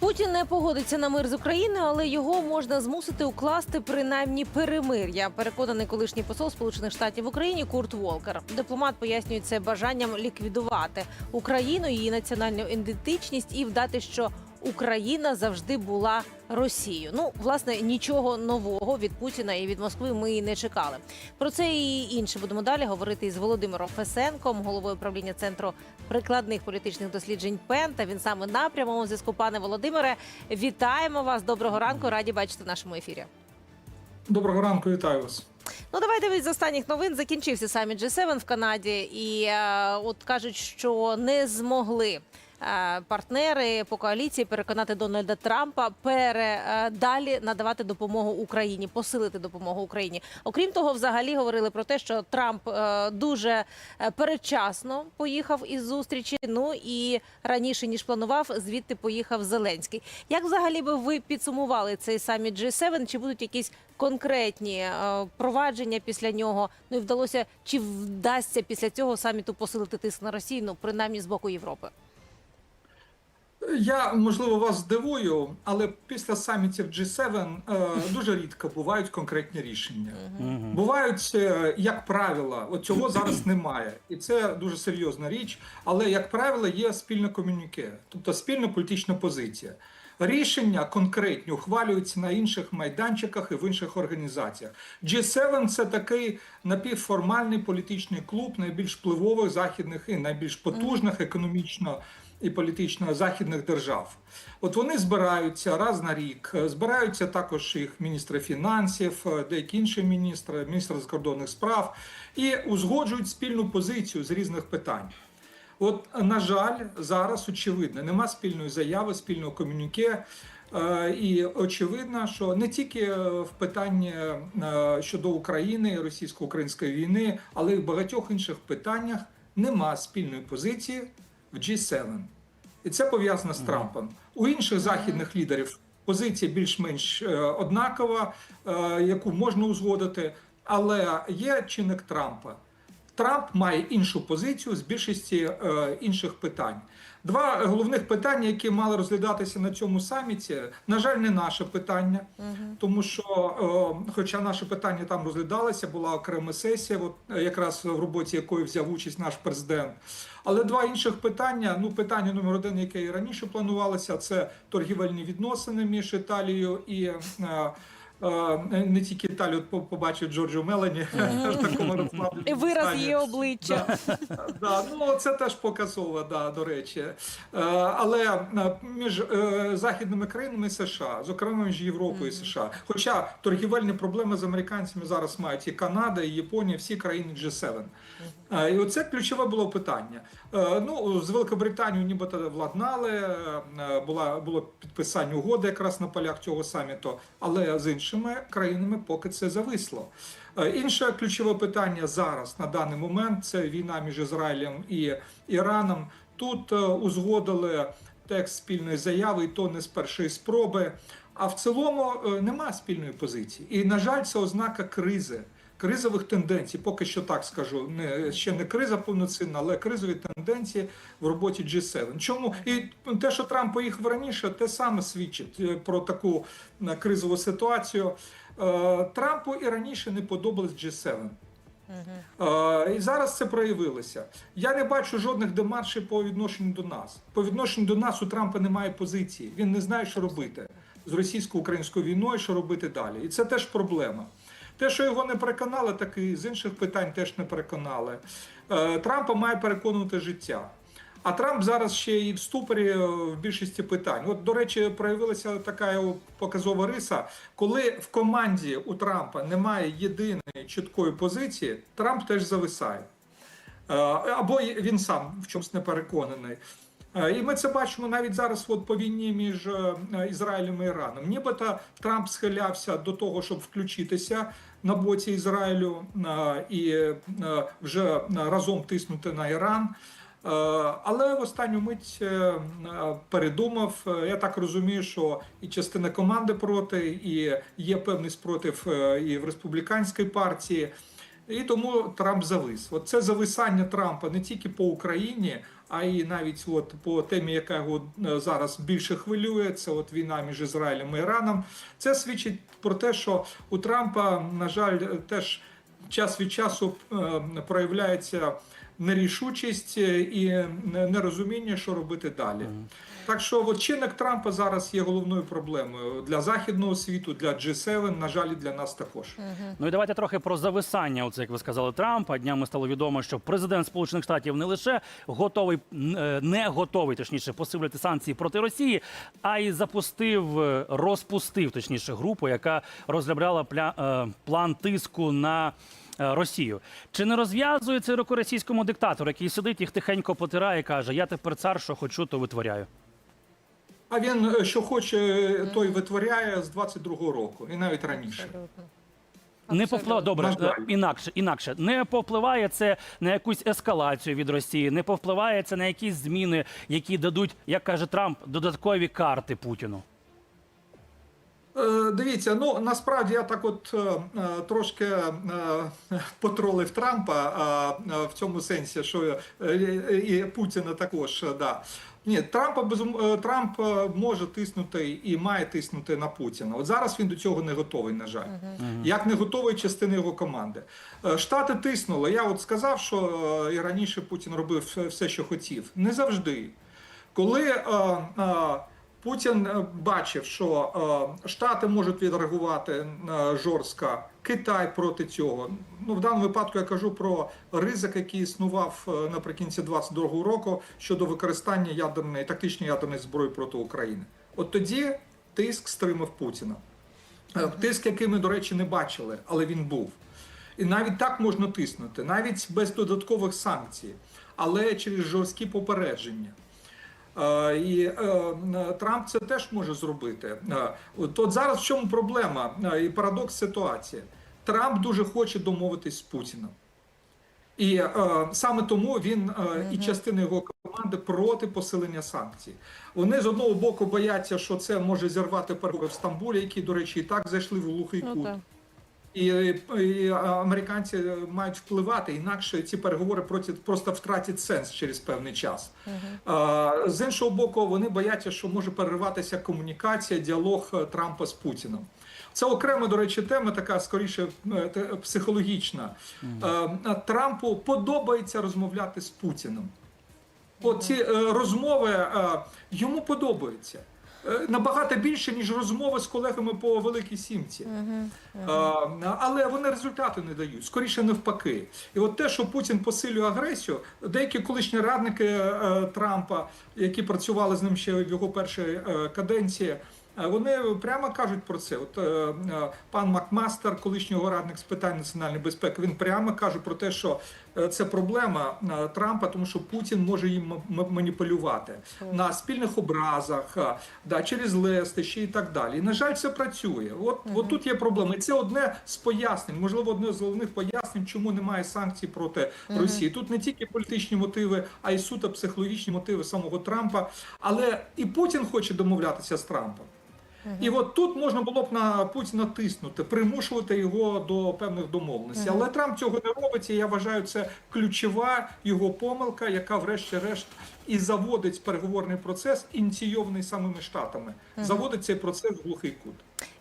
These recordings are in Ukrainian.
Путін не погодиться на мир з Україною, але його можна змусити укласти принаймні перемир'я. Переконаний колишній посол Сполучених Штатів в Україні Курт Волкер. Дипломат пояснює це бажанням ліквідувати Україну, її національну ідентичність і вдати, що Україна завжди була Росією. Ну, власне, нічого нового від Путіна і від Москви ми і не чекали. Про це і інше будемо далі говорити із Володимиром Фесенком, головою правління центру прикладних політичних досліджень ПЕН. Та він саме на прямому зв'язку. Пане Володимире, вітаємо вас. Доброго ранку. Раді бачити в нашому ефірі. Доброго ранку, вітаю вас. Ну, давайте від з останніх новин закінчився саміт G7 в Канаді, і е, от кажуть, що не змогли. Е, Партнери по коаліції переконати Дональда Трампа пере е, надавати допомогу Україні, посилити допомогу Україні. Окрім того, взагалі говорили про те, що Трамп е, дуже передчасно поїхав із зустрічі. Ну і раніше ніж планував, звідти поїхав Зеленський. Як взагалі би ви підсумували цей саміт G7? Чи будуть якісь конкретні провадження після нього? Ну і вдалося чи вдасться після цього саміту посилити тиск на Росію? Ну принаймні з боку Європи. Я можливо вас здивую, але після самітів G7 е, дуже рідко бувають конкретні рішення. Бувають, е, як правило, от цього зараз немає, і це дуже серйозна річ. Але як правило, є спільне комюніке, тобто спільна політична позиція. Рішення конкретні ухвалюються на інших майданчиках і в інших організаціях. G7 – це такий напівформальний політичний клуб найбільш впливових західних і найбільш потужних економічно і політично західних держав. От вони збираються раз на рік. Збираються також їх міністри фінансів, деякі інші міністри, міністр закордонних справ і узгоджують спільну позицію з різних питань. От, на жаль, зараз очевидно, нема спільної заяви, спільного комюніке. Е, І очевидно, що не тільки в питанні е, щодо України, російсько-української війни, але й в багатьох інших питаннях нема спільної позиції в G7. І це пов'язано з Трампом. У інших західних лідерів позиція більш-менш е, однакова, е, яку можна узгодити, але є чинник Трампа. Трамп має іншу позицію з більшості е, інших питань. Два головних питання, які мали розглядатися на цьому саміті, на жаль, не наше питання, тому що, е, хоча наше питання там розглядалося, була окрема сесія, от е, якраз в роботі якої взяв участь наш президент. Але два інших питання. Ну, питання номер один, яке і раніше планувалося, це торгівельні відносини між Італією і. е, Не тільки Італію по- побачив Джорджо Мелані в такому. І вираз її обличчя. Да, ну це теж показово, да, до речі. Е, але е, між е, західними країнами США, зокрема між Європою і США. Хоча торгівельні проблеми з американцями зараз мають і Канада, і Японія, всі країни G7. Е, і оце ключове було питання. Е, ну, з Великобританією нібито владнали, е, була, було підписання угоди якраз на полях цього саміту, але з іншими країнами поки це зависло. Е, Інше ключове питання зараз на даний момент це війна між Ізраїлем і Іраном. Тут е, узгодили текст спільної заяви, і то не з першої спроби. А в цілому е, нема спільної позиції. І, на жаль, це ознака кризи. Кризових тенденцій, поки що так скажу, не ще не криза повноцінна, але кризові тенденції в роботі G7. Чому і те, що Трамп поїхав раніше, те саме свідчить е, про таку е, кризову ситуацію. Е, Трампу і раніше не подобалось G7. Е, І зараз це проявилося. Я не бачу жодних демаршів по відношенню до нас. По відношенню до нас у Трампа немає позиції. Він не знає, що робити з російсько-українською війною, що робити далі. І це теж проблема. Те, що його не переконали, так і з інших питань теж не переконали. Е, Трампа має переконувати життя. А Трамп зараз ще і в ступорі е, в більшості питань. От, до речі, проявилася така показова риса, коли в команді у Трампа немає єдиної чіткої позиції, Трамп теж зависає. Е, Або він сам в чомусь не переконаний. Е, І ми це бачимо навіть зараз от по війні між е, Ізраїлем і Іраном. Нібито Трамп схилявся до того, щоб включитися на боці Ізраїлю е, і вже разом тиснути на Іран. Але в останню мить передумав. Я так розумію, що і частина команди проти, і є певний спротив і в республіканській партії. І тому Трамп завис. От це зависання Трампа не тільки по Україні, а і навіть от по темі, яка його е, зараз більше хвилює, це от війна між Ізраїлем і Іраном. Це свідчить про те, що у Трампа, на жаль, теж час від часу е, проявляється нерішучість е, і нерозуміння, що робити далі. Так що от чинник Трампа зараз є головною проблемою для західного світу, для G7, на жаль, і для нас також. Ну і давайте трохи про зависання. Оце як ви сказали, Трампа. Днями стало відомо, що президент Сполучених Штатів не лише готовий е, не готовий, точніше, посилити санкції проти Росії, а й запустив, е, розпустив точніше групу, яка розробляла пля, е, план тиску на. Росію чи не розв'язує це руку російському диктатору, який сидить їх тихенько потирає і каже: Я тепер цар, що хочу, то витворяю. А він е, що хоче, той витворяє з 22-го року, і навіть раніше. Не повпливає добре е, інакше, інакше не повпливає це на якусь ескалацію від Росії, не повпливає це на якісь зміни, які дадуть, як каже Трамп, додаткові карти Путіну. Е, Дивіться, ну насправді я так от е, е, трошки е, потролив Трампа е, е, в цьому сенсі, що е, і Путіна також. е, Да. Ні, Трампа безум... е, Трамп може тиснути і має тиснути на Путіна. От зараз він до цього не готовий, на жаль. Як не готовий частина його команди. Е, Штати тиснули. Я от сказав, що е, і раніше Путін робив все- що хотів. Не завжди. Коли е, е, Путін бачив, що е, Штати можуть відреагувати е, жорстко, Китай проти цього. Ну, в даному випадку я кажу про ризик, який існував е, наприкінці 22-го року щодо використання ядерної тактичної ядерної зброї проти України. От тоді тиск стримав Путіна. Е, Тиск, який ми, до речі, не бачили, але він був. І навіть так можна тиснути, навіть без додаткових санкцій, але через жорсткі попередження. І е, Трамп це теж може зробити. От зараз в чому проблема і парадокс ситуації? Трамп дуже хоче домовитись з Путіним. І е, саме тому він е, і частина його команди проти посилення санкцій. Вони з одного боку бояться, що це може зірвати переговори в Стамбулі, які, до речі, і так зайшли в глухий Ну, кут. І, і американці мають впливати, інакше ці переговори проти просто втратять сенс через певний час. А, з іншого боку, вони бояться, що може перериватися комунікація, діалог е, Трампа з Путіним. Це окрема, до речі, тема, така скоріше е, психологічна. Е, Трампу подобається розмовляти з Путіним. От ці е, розмови е, йому подобаються. Е, Набагато більше, ніж розмови з колегами по Великій Сімці. Е, Але вони результати не дають, скоріше навпаки. І от те, що Путін посилює агресію, деякі колишні радники е, Трампа, які працювали з ним ще в його першій е, каденції. Вони прямо кажуть про це. От е, е, пан Макмастер, колишній радник з питань національної безпеки, він прямо каже про те, що е, це проблема Трампа, тому що Путін може їм маніпулювати на спільних образах, да, через лестищі і так далі. І на жаль, це працює. От, от тут є проблема. І це одне з пояснень, можливо, одне з головних пояснень, чому немає санкцій проти Росії. Тут не тільки політичні мотиви, а й суто психологічні мотиви самого Трампа. Але і Путін хоче домовлятися з Трампом. І от тут можна було б на Путіна тиснути, примушувати його до певних домовленостей. Але Трамп цього не робить, і я вважаю, це ключова його помилка, яка, врешті-решт, і заводить переговорний процес, ініційований самими штатами. Заводить цей процес в глухий кут.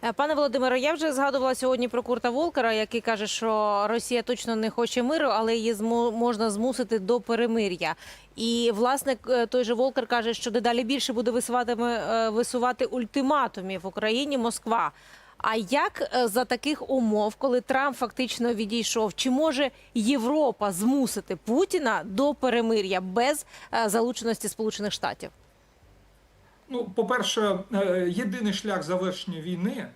Е, Пане Володимире, я вже згадувала сьогодні про Курта Волкера, який каже, що Росія точно не хоче миру, але її змо- можна змусити до перемир'я. І власне е, той же Волкер каже, що дедалі більше буде висуватиме е, висувати ультиматумів Україні Москва. А як е, за таких умов, коли Трамп фактично відійшов, чи може Європа змусити Путіна до перемир'я без е, залученості Сполучених Штатів? Ну, по-перше, е, єдиний шлях завершення війни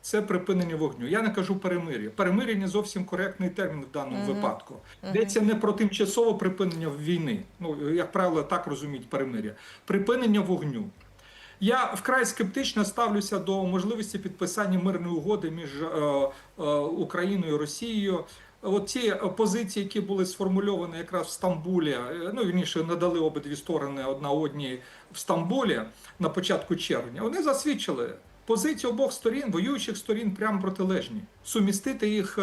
це припинення вогню. Я не кажу перемир'я. Перемир'я не зовсім коректний термін в даному випадку. Йдеться не про тимчасове припинення війни. Ну, як правило, так розуміють перемир'я. Припинення вогню. Я вкрай скептично ставлюся до можливості підписання мирної угоди між е, е, Україною і Росією. От ті позиції, які були сформульовані якраз в Стамбулі, е, ну вірніше надали обидві сторони одна одній в Стамбулі на початку червня, вони засвідчили. Позиції обох сторін, воюючих сторін, прямо протилежні. Сумістити їх,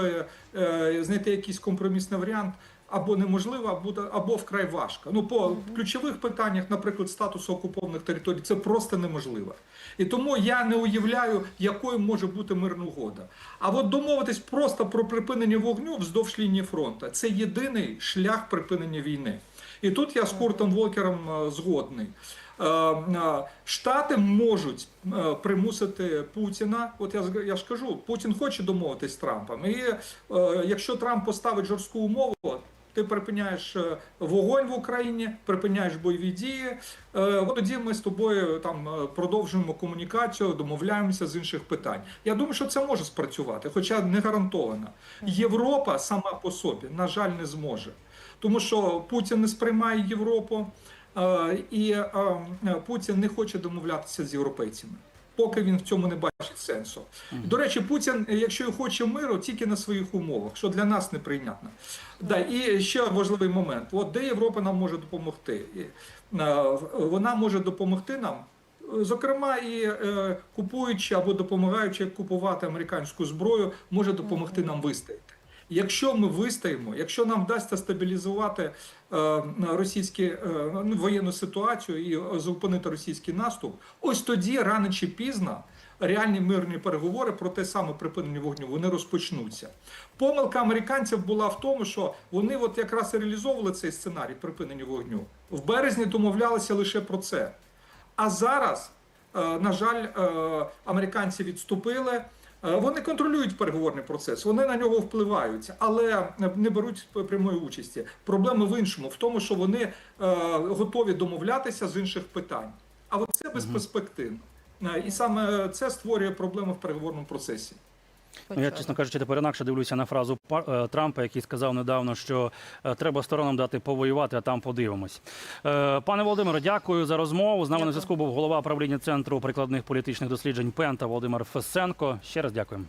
знайти якийсь компромісний варіант або неможлива, або, або вкрай важка. Ну по ключових питаннях, наприклад, статусу окупованих територій, це просто неможливо. І тому я не уявляю, якою може бути мирна угода. А от домовитись просто про припинення вогню вздовж лінії фронту це єдиний шлях припинення війни. І тут я з Куртом Волкером е, згодний. Е, е, Штати можуть примусити Путіна. От я я ж кажу, Путін хоче домовитись з Трампом. І якщо Трамп поставить жорстку умову, ти припиняєш е, вогонь в Україні, припиняєш бойові дії. е, От тоді ми з тобою там е, продовжуємо комунікацію, домовляємося з інших питань. Я думаю, що це може спрацювати, хоча не гарантовано. Європа сама по собі, на жаль, не зможе. Тому що Путін не сприймає Європу, і Путін не хоче домовлятися з європейцями. Поки він в цьому не бачить сенсу. До речі, Путін, якщо і хоче миру, тільки на своїх умовах, що для нас неприйнятно. Да, і ще важливий момент: от де Європа нам може допомогти? Е, Вона може допомогти нам. Зокрема, і е, купуючи або допомагаючи купувати американську зброю, може допомогти нам вистояти. Якщо ми вистоїмо, якщо нам вдасться стабілізувати е, російські ну, воєнну ситуацію і зупинити російський наступ, ось тоді рано чи пізно реальні мирні переговори про те саме припинення вогню вони розпочнуться. Помилка американців була в тому, що вони от якраз і реалізовували цей сценарій припинення вогню. В березні домовлялися лише про це. А зараз, е, на жаль, американці відступили. Е, Вони контролюють переговорний процес, вони на нього впливають, але не беруть прямої участі. Проблема в іншому, в тому, що вони е, готові домовлятися з інших питань. А от це безперспективно. Е, І саме це створює проблеми в переговорному процесі. Ну, я, чесно кажучи, тепер інакше дивлюся на фразу е, Трампа, який сказав недавно, що е, треба сторонам дати повоювати, а там подивимось. Е, Пане Володимире, дякую за розмову. З нами на зв'язку був голова правління центру прикладних політичних досліджень Пента Володимир Фесенко. Ще раз дякуємо.